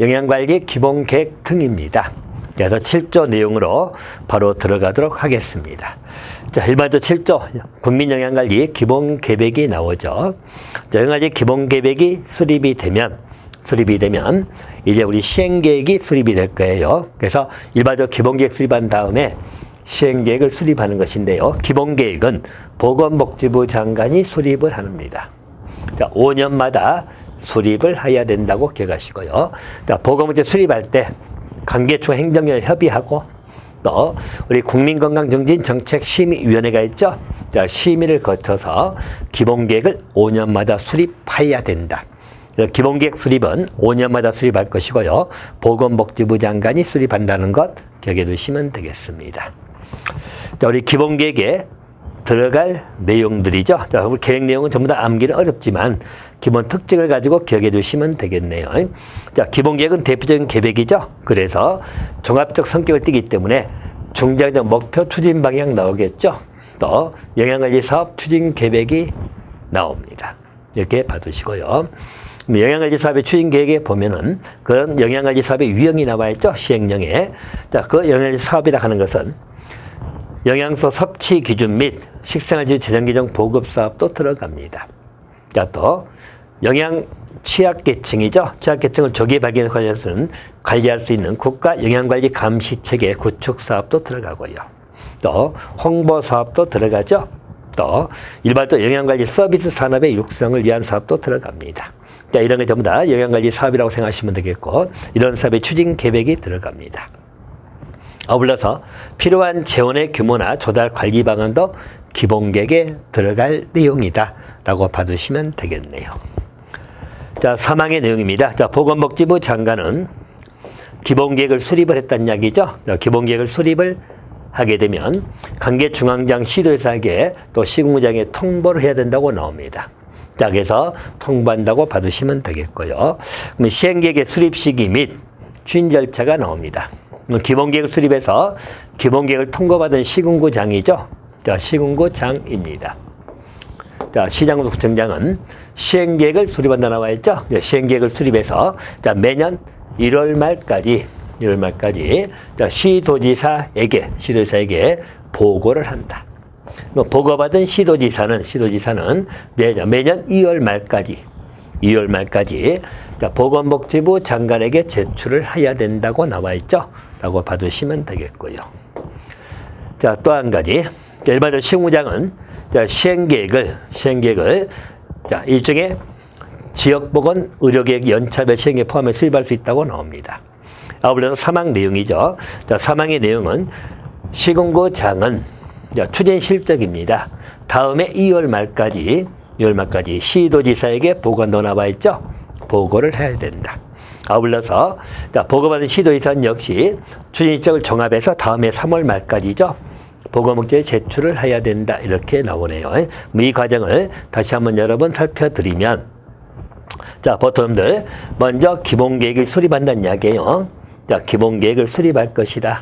영양관리 기본계획 등입니다. 그래서 7조 내용으로 바로 들어가도록 하겠습니다. 자, 일반적으로 7조 국민영양관리 기본계획이 나오죠. 자, 영양관리 기본계획이 수립이 되면 수립이 되면 이제 우리 시행계획이 수립이 될 거예요. 그래서 일반적으로 기본계획 수립한 다음에 시행계획을 수립하는 것인데요. 기본계획은 보건복지부 장관이 수립을 합니다. 자, 5년마다 수립을 해야 된다고 기억하시고요. 자, 보건복지 수립할 때 관계청 행정위원 협의하고 또 우리 국민건강정진정책심의위원회가 있죠. 자, 심의를 거쳐서 기본계획을 5년마다 수립해야 된다. 기본계획 수립은 5년마다 수립할 것이고요. 보건복지부 장관이 수립한다는 것 기억해 두시면 되겠습니다. 자, 우리 기본계획에 들어갈 내용들이죠. 자, 우리 계획 내용은 전부 다 암기는 어렵지만 기본 특징을 가지고 기억해 두시면 되겠네요. 자, 기본 계획은 대표적인 계획이죠. 그래서 종합적 성격을 띠기 때문에 중장적 목표 추진 방향 나오겠죠. 또 영양관리 사업 추진 계획이 나옵니다. 이렇게 봐두시고요. 영양관리 사업의 추진 계획에 보면은 그런 영양관리 사업의 유형이 나와 있죠. 시행령에. 자, 그 영양관리 사업이라 하는 것은 영양소 섭취 기준 및 식생활지 재정 규정 보급 사업도 들어갑니다. 자, 또 영양 취약계층이죠. 취약계층을 조기에 발견해 관련해서는 관리할 수 있는 국가 영양관리 감시 체계 구축 사업도 들어가고요. 또 홍보 사업도 들어가죠. 또 일반적으로 영양관리 서비스 산업의 육성을 위한 사업도 들어갑니다. 자, 이런 게 전부 다 영양관리 사업이라고 생각하시면 되겠고 이런 사업의 추진 계획이 들어갑니다. 아울러서 필요한 재원의 규모나 조달 관리 방안도 기본계획에 들어갈 내용이다 라고 봐두시면 되겠네요. 자, 사망의 내용입니다. 자, 보건복지부 장관은 기본계획을 수립을 했다는 이야기죠. 자, 기본계획을 수립을 하게 되면 관계중앙장 시도회사에게 또 시군구장에 통보를 해야 된다고 나옵니다. 자, 그래서 통보한다고 봐두시면 되겠고요. 그럼 시행계획의 수립 시기 및 추진 절차가 나옵니다. 기본계획 수립해서 기본계획을 통과받은 시군구장이죠. 자, 시군구장입니다. 자, 시장구 구청장은 시행계획을 수립한다 나와 있죠. 네, 시행계획을 수립해서 자, 매년 1월 말까지 1월 말까지 자, 시도지사에게 시도지사에게 보고를 한다. 뭐 보고받은 시도지사는 시도지사는 매년 2월 말까지 2월 말까지 자, 보건복지부 장관에게 제출을 해야 된다고 나와 있죠. 라고 봐두시면 되겠고요. 자, 또 한 가지. 자, 일반적으로 시공장은 자, 시행계획을, 시행계획을 자, 일종의 지역보건 의료계획 연차별 시행에 포함해 수립할 수 있다고 나옵니다. 아울러서 사망 내용이죠. 자, 사망의 내용은 시공구장은 자, 추진 실적입니다. 다음에 2월 말까지 2월 말까지 시도지사에게 보고한다고 나와 있죠. 보고를 해야 된다. 아울러서 자, 보고받은 시도지사는 역시 추진 일정을 종합해서 다음해 3월 말까지죠. 보고목적에 제출을 해야 된다. 이렇게 나오네요. 이 과정을 다시 한번 여러 번 살펴드리면 자, 보통들 먼저 기본계획을 수립한다는 이야기예요. 자, 기본계획을 수립할 것이다.